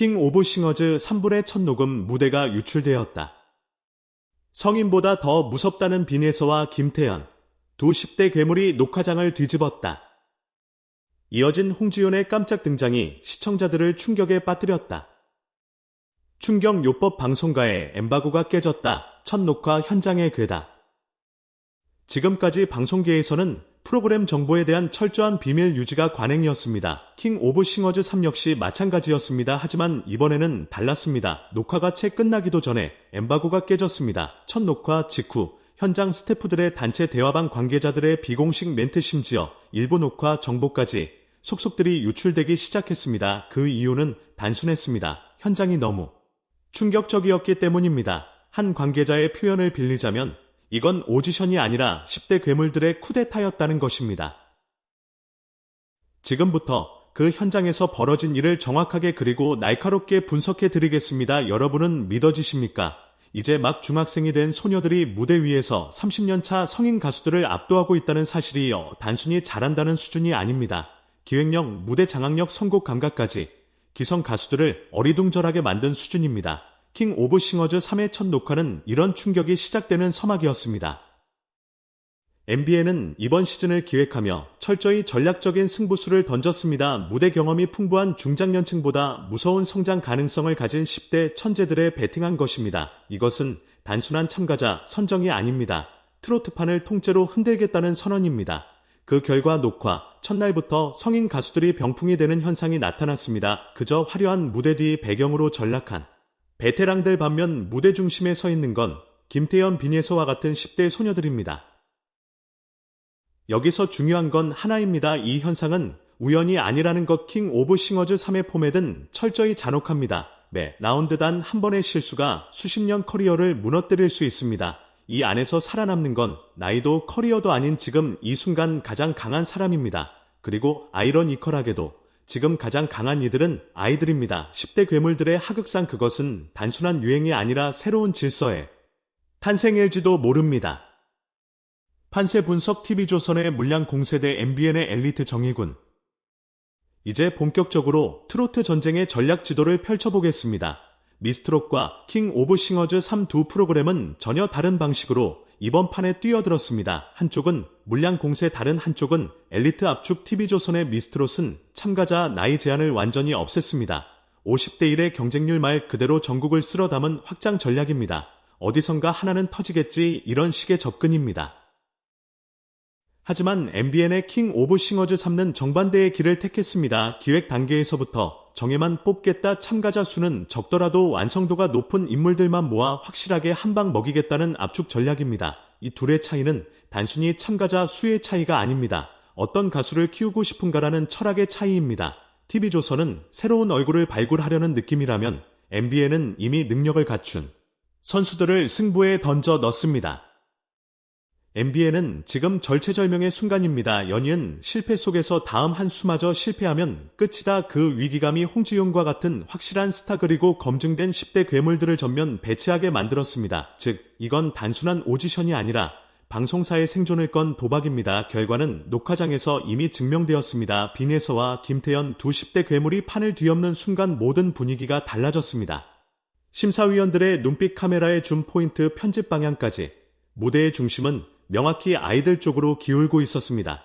킹 오브 싱어즈 3분의 첫 녹음 무대가 유출되었다. 성인보다 더 무섭다는 빈에서와 김태현, 두 10대 괴물이 녹화장을 뒤집었다. 이어진 홍지윤의 깜짝 등장이 시청자들을 충격에 빠뜨렸다. 충격 요법 방송가의 엠바고가 깨졌다. 첫 녹화 현장의 괴다. 지금까지 방송계에서는 프로그램 정보에 대한 철저한 비밀 유지가 관행이었습니다. 킹 오브 싱어즈 3 역시 마찬가지였습니다. 하지만 이번에는 달랐습니다. 녹화가 채 끝나기도 전에 엠바고가 깨졌습니다. 첫 녹화 직후 현장 스태프들의 단체 대화방 관계자들의 비공식 멘트 심지어 일부 녹화 정보까지 속속들이 유출되기 시작했습니다. 그 이유는 단순했습니다. 현장이 너무 충격적이었기 때문입니다. 한 관계자의 표현을 빌리자면 이건 오디션이 아니라 10대 괴물들의 쿠데타였다는 것입니다. 지금부터 그 현장에서 벌어진 일을 정확하게 그리고 날카롭게 분석해 드리겠습니다. 여러분은 믿어지십니까? 이제 막 중학생이 된 소녀들이 무대 위에서 30년차 성인 가수들을 압도하고 있다는 사실이요. 단순히 잘한다는 수준이 아닙니다. 기획력, 무대 장악력, 선곡 감각까지 기성 가수들을 어리둥절하게 만든 수준입니다. 킹 오브 싱어즈 3회 첫 녹화는 이런 충격이 시작되는 서막이었습니다. MBN은 이번 시즌을 기획하며 철저히 전략적인 승부수를 던졌습니다. 무대 경험이 풍부한 중장년층보다 무서운 성장 가능성을 가진 10대 천재들의 베팅한 것입니다. 이것은 단순한 참가자 선정이 아닙니다. 트로트판을 통째로 흔들겠다는 선언입니다. 그 결과 녹화 첫날부터 성인 가수들이 병풍이 되는 현상이 나타났습니다. 그저 화려한 무대 뒤 배경으로 전락한 베테랑들 반면 무대 중심에 서 있는 건 김태현 비니에서와 같은 10대 소녀들입니다. 여기서 중요한 건 하나입니다. 이 현상은 우연이 아니라는 것 킹 오브 싱어즈 3의 포맷은 철저히 잔혹합니다. 매 라운드 단 한 번의 실수가 수십 년 커리어를 무너뜨릴 수 있습니다. 이 안에서 살아남는 건 나이도 커리어도 아닌 지금 이 순간 가장 강한 사람입니다. 그리고 아이러니컬하게도 지금 가장 강한 이들은 아이들입니다. 10대 괴물들의 하극상 그것은 단순한 유행이 아니라 새로운 질서에 탄생일지도 모릅니다. 판세 분석 TV조선의 물량 공세대 MBN의 엘리트 정의군. 이제 본격적으로 트로트 전쟁의 전략 지도를 펼쳐보겠습니다. 미스트롯과 킹 오브 싱어즈 3두 프로그램은 전혀 다른 방식으로 이번 판에 뛰어들었습니다. 한쪽은 물량 공세 다른 한쪽은 엘리트 압축 TV조선의 미스트롯은 참가자 나이 제한을 완전히 없앴습니다. 50대 1의 경쟁률 말 그대로 전국을 쓸어 담은 확장 전략입니다. 어디선가 하나는 터지겠지 이런 식의 접근입니다. 하지만 MBN의 킹 오브 싱어즈 3는 정반대의 길을 택했습니다. 기획 단계에서부터 정예만 뽑겠다 참가자 수는 적더라도 완성도가 높은 인물들만 모아 확실하게 한 방 먹이겠다는 압축 전략입니다. 이 둘의 차이는 단순히 참가자 수의 차이가 아닙니다. 어떤 가수를 키우고 싶은가라는 철학의 차이입니다. TV조선은 새로운 얼굴을 발굴하려는 느낌이라면 MBN은 이미 능력을 갖춘 선수들을 승부에 던져 넣습니다. MBN은 지금 절체절명의 순간입니다. 연이은 실패 속에서 다음 한 수마저 실패하면 끝이다. 그 위기감이 홍지용과 같은 확실한 스타 그리고 검증된 10대 괴물들을 전면 배치하게 만들었습니다. 즉, 이건 단순한 오디션이 아니라 방송사의 생존을 건 도박입니다. 결과는 녹화장에서 이미 증명되었습니다. 빈에서와 김태현 두 10대 괴물이 판을 뒤엎는 순간 모든 분위기가 달라졌습니다. 심사위원들의 눈빛 카메라의 줌 포인트 편집 방향까지 무대의 중심은 명확히 아이들 쪽으로 기울고 있었습니다.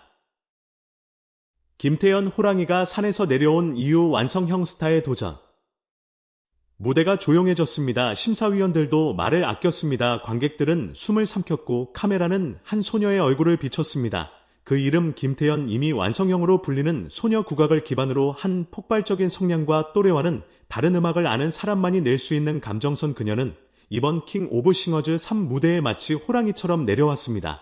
김태현 호랑이가 산에서 내려온 이후 완성형 스타의 도전. 무대가 조용해졌습니다. 심사위원들도 말을 아꼈습니다. 관객들은 숨을 삼켰고 카메라는 한 소녀의 얼굴을 비췄습니다. 그 이름 김태현 이미 완성형으로 불리는 소녀 국악을 기반으로 한 폭발적인 성량과 또래와는 다른 음악을 아는 사람만이 낼 수 있는 감정선 그녀는 이번 킹 오브 싱어즈 3 무대에 마치 호랑이처럼 내려왔습니다.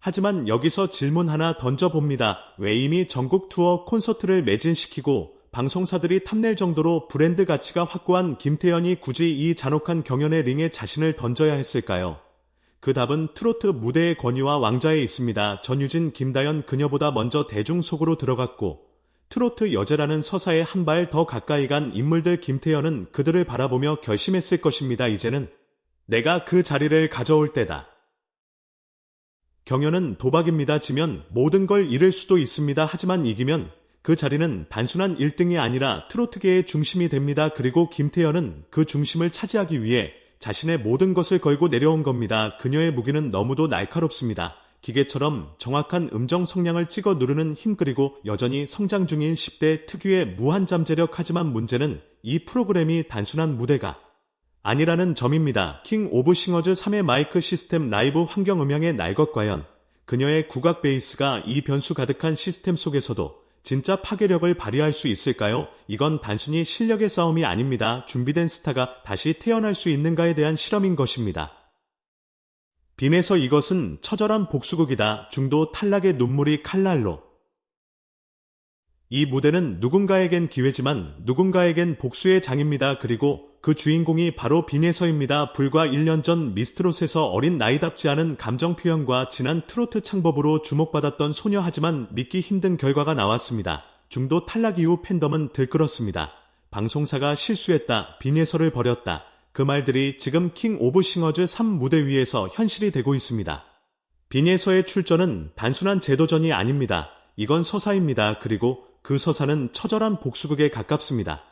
하지만 여기서 질문 하나 던져봅니다. 왜 이미 전국 투어 콘서트를 매진시키고 방송사들이 탐낼 정도로 브랜드 가치가 확고한 김태현이 굳이 이 잔혹한 경연의 링에 자신을 던져야 했을까요? 그 답은 트로트 무대의 권위와 왕자에 있습니다. 전유진, 김다연 그녀보다 먼저 대중 속으로 들어갔고 트로트 여제라는 서사에 한 발 더 가까이 간 인물들 김태현은 그들을 바라보며 결심했을 것입니다. 이제는 내가 그 자리를 가져올 때다. 경연은 도박입니다. 지면 모든 걸 잃을 수도 있습니다. 하지만 이기면 그 자리는 단순한 1등이 아니라 트로트계의 중심이 됩니다. 그리고 김태현은 그 중심을 차지하기 위해 자신의 모든 것을 걸고 내려온 겁니다. 그녀의 무기는 너무도 날카롭습니다. 기계처럼 정확한 음정 성량을 찍어 누르는 힘 그리고 여전히 성장 중인 10대 특유의 무한 잠재력 하지만 문제는 이 프로그램이 단순한 무대가 아니라는 점입니다. 킹 오브 싱어즈 3의 마이크 시스템 라이브 환경 음향의 날것 과연 그녀의 국악 베이스가 이 변수 가득한 시스템 속에서도 진짜 파괴력을 발휘할 수 있을까요? 이건 단순히 실력의 싸움이 아닙니다. 준비된 스타가 다시 태어날 수 있는가에 대한 실험인 것입니다. 빈에서 이것은 처절한 복수극이다. 중도 탈락의 눈물이 칼날로. 이 무대는 누군가에겐 기회지만 누군가에겐 복수의 장입니다. 그리고 그 주인공이 바로 빈에서입니다. 불과 1년 전 미스트롯에서 어린 나이답지 않은 감정 표현과 진한 트로트 창법으로 주목받았던 소녀 하지만 믿기 힘든 결과가 나왔습니다. 중도 탈락 이후 팬덤은 들끓었습니다. 방송사가 실수했다. 빈에서를 버렸다. 그 말들이 지금 킹 오브 싱어즈 3 무대 위에서 현실이 되고 있습니다. 빈에서의 출전은 단순한 제도전이 아닙니다. 이건 서사입니다. 그리고 그 서사는 처절한 복수극에 가깝습니다.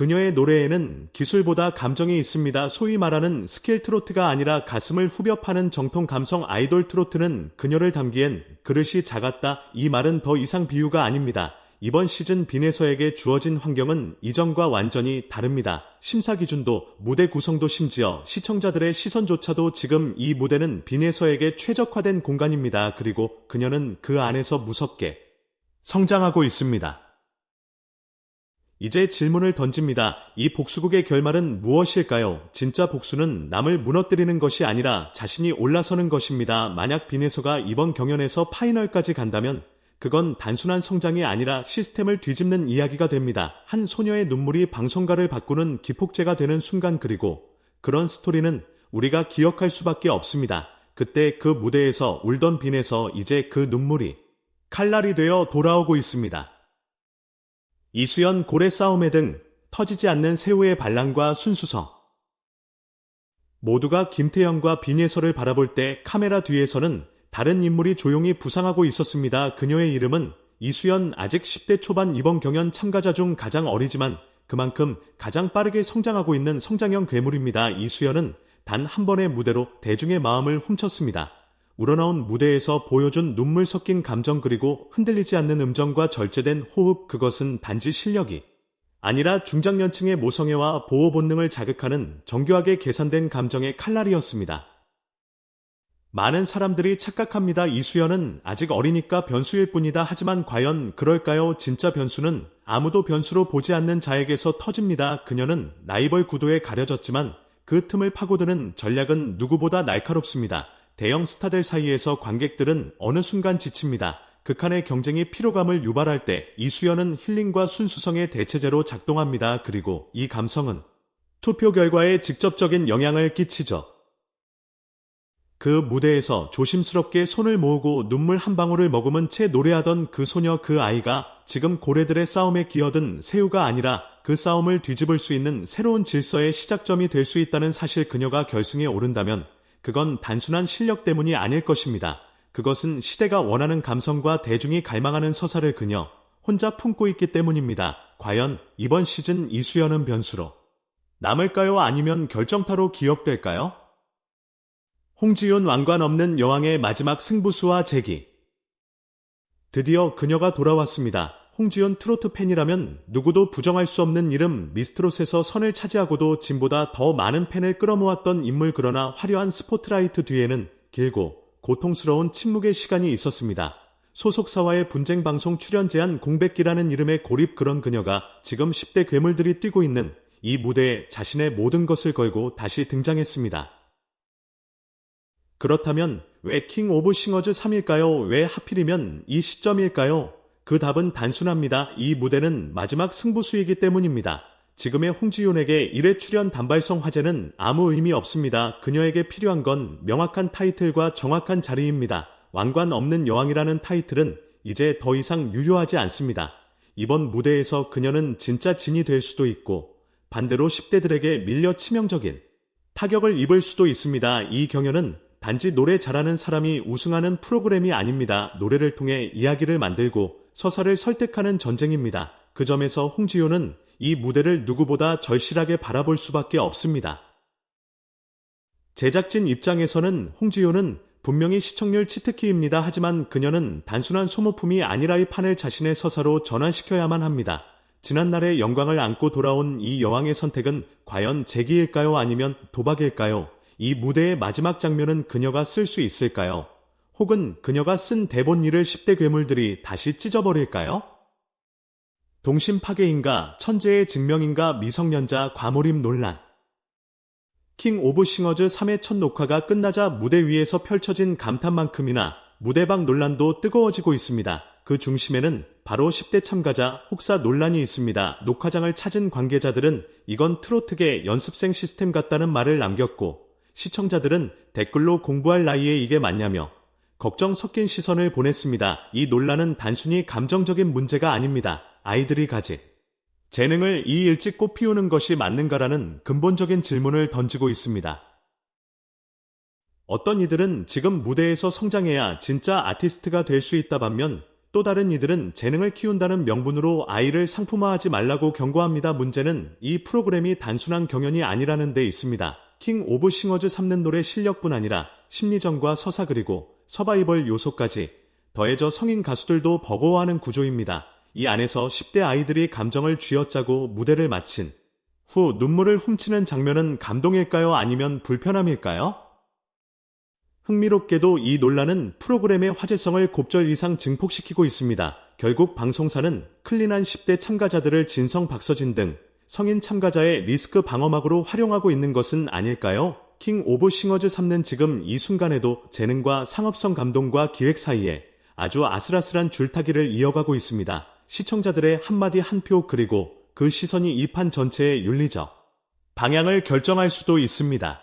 그녀의 노래에는 기술보다 감정이 있습니다. 소위 말하는 스킬 트로트가 아니라 가슴을 후벼 파는 정통 감성 아이돌 트로트는 그녀를 담기엔 그릇이 작았다. 이 말은 더 이상 비유가 아닙니다. 이번 시즌 빈에서에게 주어진 환경은 이전과 완전히 다릅니다. 심사 기준도, 무대 구성도 심지어 시청자들의 시선조차도 지금 이 무대는 빈에서에게 최적화된 공간입니다. 그리고 그녀는 그 안에서 무섭게 성장하고 있습니다. 이제 질문을 던집니다. 이 복수극의 결말은 무엇일까요? 진짜 복수는 남을 무너뜨리는 것이 아니라 자신이 올라서는 것입니다. 만약 빈에서가 이번 경연에서 파이널까지 간다면 그건 단순한 성장이 아니라 시스템을 뒤집는 이야기가 됩니다. 한 소녀의 눈물이 방송가를 바꾸는 기폭제가 되는 순간 그리고 그런 스토리는 우리가 기억할 수밖에 없습니다. 그때 그 무대에서 울던 빈에서 이제 그 눈물이 칼날이 되어 돌아오고 있습니다. 이수연 고래 싸움회 등 터지지 않는 새우의 반란과 순수성. 모두가 김태형과 빈예서를 바라볼 때 카메라 뒤에서는 다른 인물이 조용히 부상하고 있었습니다. 그녀의 이름은 이수연 아직 10대 초반 이번 경연 참가자 중 가장 어리지만 그만큼 가장 빠르게 성장하고 있는 성장형 괴물입니다. 이수연은 단 한 번의 무대로 대중의 마음을 훔쳤습니다. 우러나온 무대에서 보여준 눈물 섞인 감정 그리고 흔들리지 않는 음정과 절제된 호흡 그것은 단지 실력이 아니라 중장년층의 모성애와 보호 본능을 자극하는 정교하게 계산된 감정의 칼날이었습니다. 많은 사람들이 착각합니다. 이수연은 아직 어리니까 변수일 뿐이다. 하지만 과연 그럴까요? 진짜 변수는 아무도 변수로 보지 않는 자에게서 터집니다. 그녀는 라이벌 구도에 가려졌지만 그 틈을 파고드는 전략은 누구보다 날카롭습니다. 대형 스타들 사이에서 관객들은 어느 순간 지칩니다. 극한의 경쟁이 피로감을 유발할 때 이수연은 힐링과 순수성의 대체제로 작동합니다. 그리고 이 감성은 투표 결과에 직접적인 영향을 끼치죠. 그 무대에서 조심스럽게 손을 모으고 눈물 한 방울을 머금은 채 노래하던 그 소녀 그 아이가 지금 고래들의 싸움에 기어든 새우가 아니라 그 싸움을 뒤집을 수 있는 새로운 질서의 시작점이 될 수 있다는 사실 그녀가 결승에 오른다면 그건 단순한 실력 때문이 아닐 것입니다. 그것은 시대가 원하는 감성과 대중이 갈망하는 서사를 그녀 혼자 품고 있기 때문입니다. 과연 이번 시즌 이수연은 변수로 남을까요? 아니면 결정타로 기억될까요? 홍지윤 왕관 없는 여왕의 마지막 승부수와 재기. 드디어 그녀가 돌아왔습니다. 홍지연 트로트 팬이라면 누구도 부정할 수 없는 이름 미스트롯에서 선을 차지하고도 진보다 더 많은 팬을 끌어모았던 인물 그러나 화려한 스포트라이트 뒤에는 길고 고통스러운 침묵의 시간이 있었습니다. 소속사와의 분쟁 방송 출연 제한 공백기라는 이름의 고립 그런 그녀가 지금 10대 괴물들이 뛰고 있는 이 무대에 자신의 모든 것을 걸고 다시 등장했습니다. 그렇다면 왜 킹 오브 싱어즈 3일까요? 왜 하필이면 이 시점일까요? 그 답은 단순합니다. 이 무대는 마지막 승부수이기 때문입니다. 지금의 홍지윤에게 1회 출연 단발성 화제는 아무 의미 없습니다. 그녀에게 필요한 건 명확한 타이틀과 정확한 자리입니다. 왕관 없는 여왕이라는 타이틀은 이제 더 이상 유효하지 않습니다. 이번 무대에서 그녀는 진짜 진이 될 수도 있고 반대로 10대들에게 밀려 치명적인 타격을 입을 수도 있습니다. 이 경연은 단지 노래 잘하는 사람이 우승하는 프로그램이 아닙니다. 노래를 통해 이야기를 만들고 서사를 설득하는 전쟁입니다. 그 점에서 홍지효는 이 무대를 누구보다 절실하게 바라볼 수밖에 없습니다. 제작진 입장에서는 홍지효는 분명히 시청률 치트키입니다. 하지만 그녀는 단순한 소모품이 아니라 이 판을 자신의 서사로 전환시켜야만 합니다. 지난날의 영광을 안고 돌아온 이 여왕의 선택은 과연 재기일까요? 아니면 도박일까요? 이 무대의 마지막 장면은 그녀가 쓸 수 있을까요? 혹은 그녀가 쓴 대본 일을 10대 괴물들이 다시 찢어버릴까요? 동심 파괴인가, 천재의 증명인가, 미성년자 과몰입 논란. 킹 오브 싱어즈 3회 첫 녹화가 끝나자 무대 위에서 펼쳐진 감탄만큼이나 무대방 논란도 뜨거워지고 있습니다. 그 중심에는 바로 10대 참가자 혹사 논란이 있습니다. 녹화장을 찾은 관계자들은 이건 트로트계 연습생 시스템 같다는 말을 남겼고 시청자들은 댓글로 공부할 나이에 이게 맞냐며 걱정 섞인 시선을 보냈습니다. 이 논란은 단순히 감정적인 문제가 아닙니다. 아이들이 가진 재능을 이 일찍 꽃피우는 것이 맞는가라는 근본적인 질문을 던지고 있습니다. 어떤 이들은 지금 무대에서 성장해야 진짜 아티스트가 될 수 있다 반면 또 다른 이들은 재능을 키운다는 명분으로 아이를 상품화하지 말라고 경고합니다. 문제는 이 프로그램이 단순한 경연이 아니라는 데 있습니다. 킹 오브 싱어즈 3는 노래 실력뿐 아니라 심리전과 서사 그리고 서바이벌 요소까지 더해져 성인 가수들도 버거워하는 구조입니다. 이 안에서 10대 아이들이 감정을 쥐어짜고 무대를 마친 후 눈물을 훔치는 장면은 감동일까요? 아니면 불편함일까요? 흥미롭게도 이 논란은 프로그램의 화제성을 곱절 이상 증폭시키고 있습니다. 결국 방송사는 클린한 10대 참가자들을 진성 박서진 등 성인 참가자의 리스크 방어막으로 활용하고 있는 것은 아닐까요? 킹 오브 싱어즈 3는 지금 이 순간에도 재능과 상업성 감동과 기획 사이에 아주 아슬아슬한 줄타기를 이어가고 있습니다. 시청자들의 한마디 한 표 그리고 그 시선이 이 판 전체의 윤리적 방향을 결정할 수도 있습니다.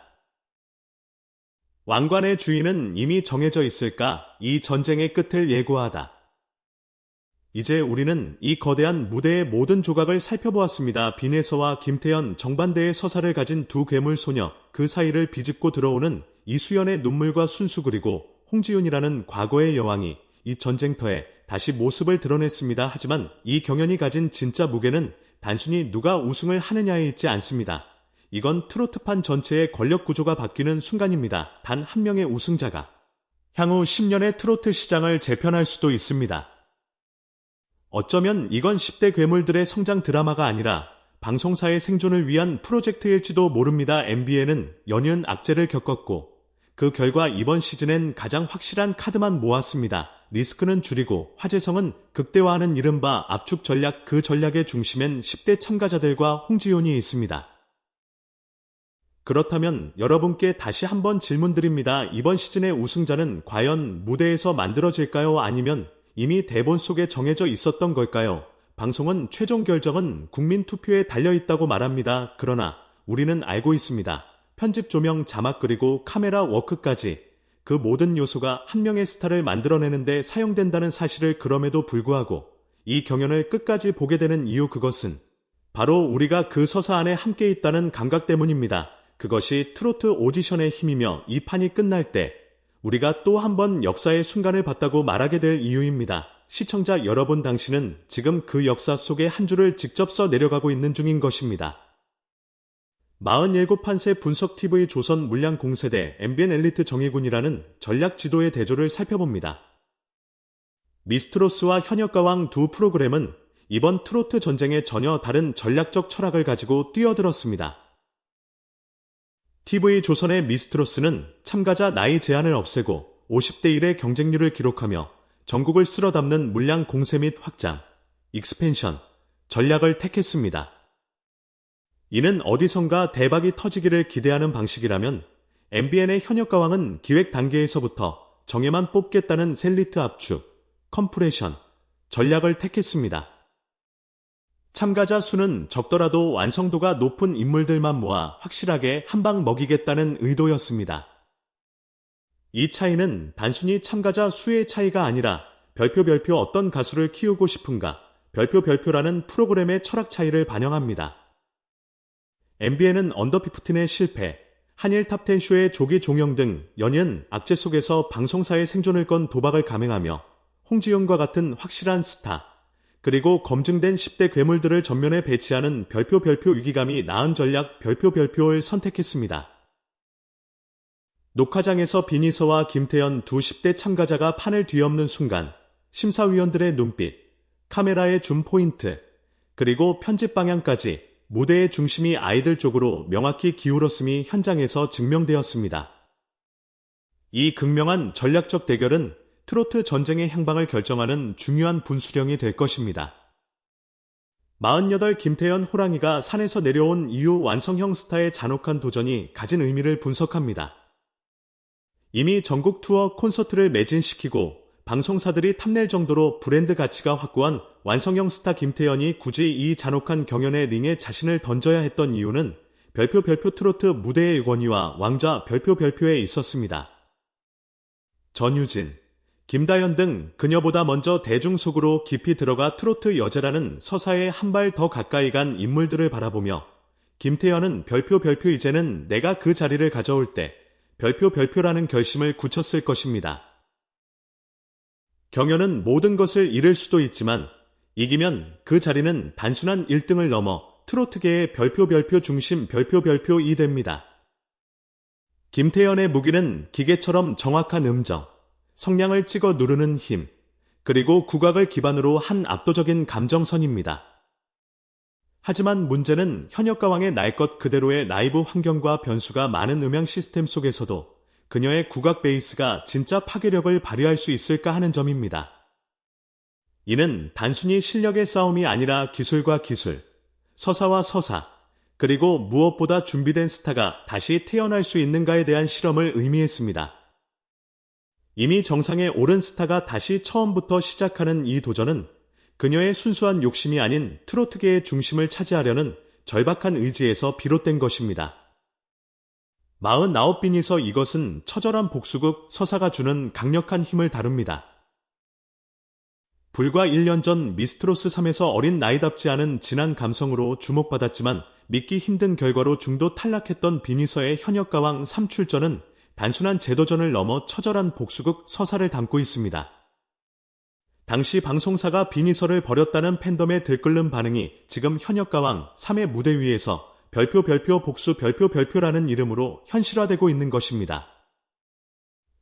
왕관의 주인은 이미 정해져 있을까? 이 전쟁의 끝을 예고하다. 이제 우리는 이 거대한 무대의 모든 조각을 살펴보았습니다. 빈에서와 김태현 정반대의 서사를 가진 두 괴물 소녀, 그 사이를 비집고 들어오는 이수연의 눈물과 순수 그리고 홍지윤이라는 과거의 여왕이 이 전쟁터에 다시 모습을 드러냈습니다. 하지만 이 경연이 가진 진짜 무게는 단순히 누가 우승을 하느냐에 있지 않습니다. 이건 트로트판 전체의 권력 구조가 바뀌는 순간입니다. 단 한 명의 우승자가 향후 10년의 트로트 시장을 재편할 수도 있습니다. 어쩌면 이건 10대 괴물들의 성장 드라마가 아니라 방송사의 생존을 위한 프로젝트일지도 모릅니다. MBN은 연이은 악재를 겪었고 그 결과 이번 시즌엔 가장 확실한 카드만 모았습니다. 리스크는 줄이고 화제성은 극대화하는 이른바 압축 전략 그 전략의 중심엔 10대 참가자들과 홍지윤이 있습니다. 그렇다면 여러분께 다시 한번 질문드립니다. 이번 시즌의 우승자는 과연 무대에서 만들어질까요? 아니면 이미 대본 속에 정해져 있었던 걸까요? 방송은 최종 결정은 국민 투표에 달려 있다고 말합니다. 그러나 우리는 알고 있습니다. 편집 조명 자막 그리고 카메라 워크까지 그 모든 요소가 한 명의 스타를 만들어내는데 사용된다는 사실을 그럼에도 불구하고 이 경연을 끝까지 보게 되는 이유 그것은 바로 우리가 그 서사 안에 함께 있다는 감각 때문입니다. 그것이 트로트 오디션의 힘이며 이 판이 끝날 때 우리가 또 한 번 역사의 순간을 봤다고 말하게 될 이유입니다. 시청자 여러분 당신은 지금 그 역사 속의 한 줄을 직접 써 내려가고 있는 중인 것입니다. 47판세 분석TV 조선 물량 공세대 MBN 엘리트 정의군이라는 전략 지도의 대조를 살펴봅니다. 미스트로스와 현역가왕 두 프로그램은 이번 트로트 전쟁에 전혀 다른 전략적 철학을 가지고 뛰어들었습니다. TV 조선의 미스트로스는 참가자 나이 제한을 없애고 50대 1의 경쟁률을 기록하며 전국을 쓸어담는 물량 공세 및 확장, 익스펜션, 전략을 택했습니다. 이는 어디선가 대박이 터지기를 기대하는 방식이라면 MBN의 현역 가왕은 기획 단계에서부터 정예만 뽑겠다는 셀리트 압축, 컴프레션, 전략을 택했습니다. 참가자 수는 적더라도 완성도가 높은 인물들만 모아 확실하게 한 방 먹이겠다는 의도였습니다. 이 차이는 단순히 참가자 수의 차이가 아니라 별표 별표 어떤 가수를 키우고 싶은가 별표 별표라는 프로그램의 철학 차이를 반영합니다. MBN은 언더피프틴의 실패, 한일 탑텐 쇼의 조기 종영 등 연연 악재 속에서 방송사의 생존을 건 도박을 감행하며 홍지용과 같은 확실한 스타, 그리고 검증된 10대 괴물들을 전면에 배치하는 별표 별표 위기감이 나은 전략 별표 별표를 선택했습니다. 녹화장에서 비니서와 김태현 두 10대 참가자가 판을 뒤엎는 순간 심사위원들의 눈빛, 카메라의 줌 포인트, 그리고 편집 방향까지 무대의 중심이 아이들 쪽으로 명확히 기울었음이 현장에서 증명되었습니다. 이 극명한 전략적 대결은 트로트 전쟁의 향방을 결정하는 중요한 분수령이 될 것입니다. 48 김태현 호랑이가 산에서 내려온 이후 완성형 스타의 잔혹한 도전이 가진 의미를 분석합니다. 이미 전국 투어 콘서트를 매진시키고 방송사들이 탐낼 정도로 브랜드 가치가 확고한 완성형 스타 김태현이 굳이 이 잔혹한 경연의 링에 자신을 던져야 했던 이유는 별표 별표 트로트 무대의 권위와 왕좌 별표 별표에 있었습니다. 전유진, 김다연 등 그녀보다 먼저 대중 속으로 깊이 들어가 트로트 여제라는 서사에 한 발 더 가까이 간 인물들을 바라보며 김태현은 별표 별표 이제는 내가 그 자리를 가져올 때 별표 별표라는 결심을 굳혔을 것입니다. 경연은 모든 것을 잃을 수도 있지만 이기면 그 자리는 단순한 1등을 넘어 트로트계의 별표 별표 중심 별표 별표 이 됩니다. 김태현의 무기는 기계처럼 정확한 음정, 성량을 찍어 누르는 힘, 그리고 국악을 기반으로 한 압도적인 감정선입니다. 하지만 문제는 현역 가왕의 날 것 그대로의 라이브 환경과 변수가 많은 음향 시스템 속에서도 그녀의 국악 베이스가 진짜 파괴력을 발휘할 수 있을까 하는 점입니다. 이는 단순히 실력의 싸움이 아니라 기술과 기술, 서사와 서사, 그리고 무엇보다 준비된 스타가 다시 태어날 수 있는가에 대한 실험을 의미했습니다. 이미 정상에 오른 스타가 다시 처음부터 시작하는 이 도전은 그녀의 순수한 욕심이 아닌 트로트계의 중심을 차지하려는 절박한 의지에서 비롯된 것입니다. 49빈이서 이것은 처절한 복수극 서사가 주는 강력한 힘을 다룹니다. 불과 1년 전 미스트로스 3에서 어린 나이답지 않은 진한 감성으로 주목받았지만 믿기 힘든 결과로 중도 탈락했던 비니서의 현역 가왕 3출전은 단순한 제도전을 넘어 처절한 복수극 서사를 담고 있습니다. 당시 방송사가 비니서를 버렸다는 팬덤의 들끓는 반응이 지금 현역가왕 3의 무대 위에서 별표 별표 복수 별표 별표라는 이름으로 현실화되고 있는 것입니다.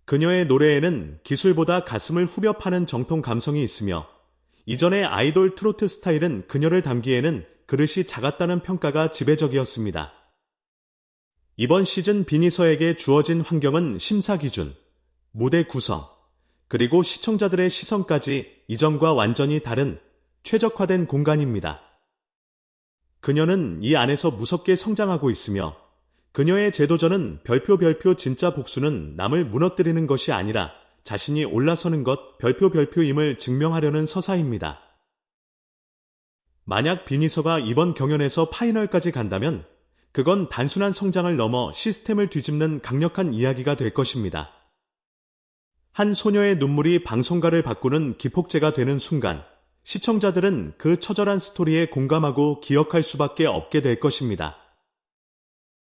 그녀의 노래에는 기술보다 가슴을 후벼 파는 정통 감성이 있으며 이전의 아이돌 트로트 스타일은 그녀를 담기에는 그릇이 작았다는 평가가 지배적이었습니다. 이번 시즌 비니서에게 주어진 환경은 심사 기준, 무대 구성, 그리고 시청자들의 시선까지 이전과 완전히 다른 최적화된 공간입니다. 그녀는 이 안에서 무섭게 성장하고 있으며 그녀의 제도전은 별표 별표 진짜 복수는 남을 무너뜨리는 것이 아니라 자신이 올라서는 것 별표 별표임을 증명하려는 서사입니다. 만약 비니서가 이번 경연에서 파이널까지 간다면 그건 단순한 성장을 넘어 시스템을 뒤집는 강력한 이야기가 될 것입니다. 한 소녀의 눈물이 방송가를 바꾸는 기폭제가 되는 순간 시청자들은 그 처절한 스토리에 공감하고 기억할 수밖에 없게 될 것입니다.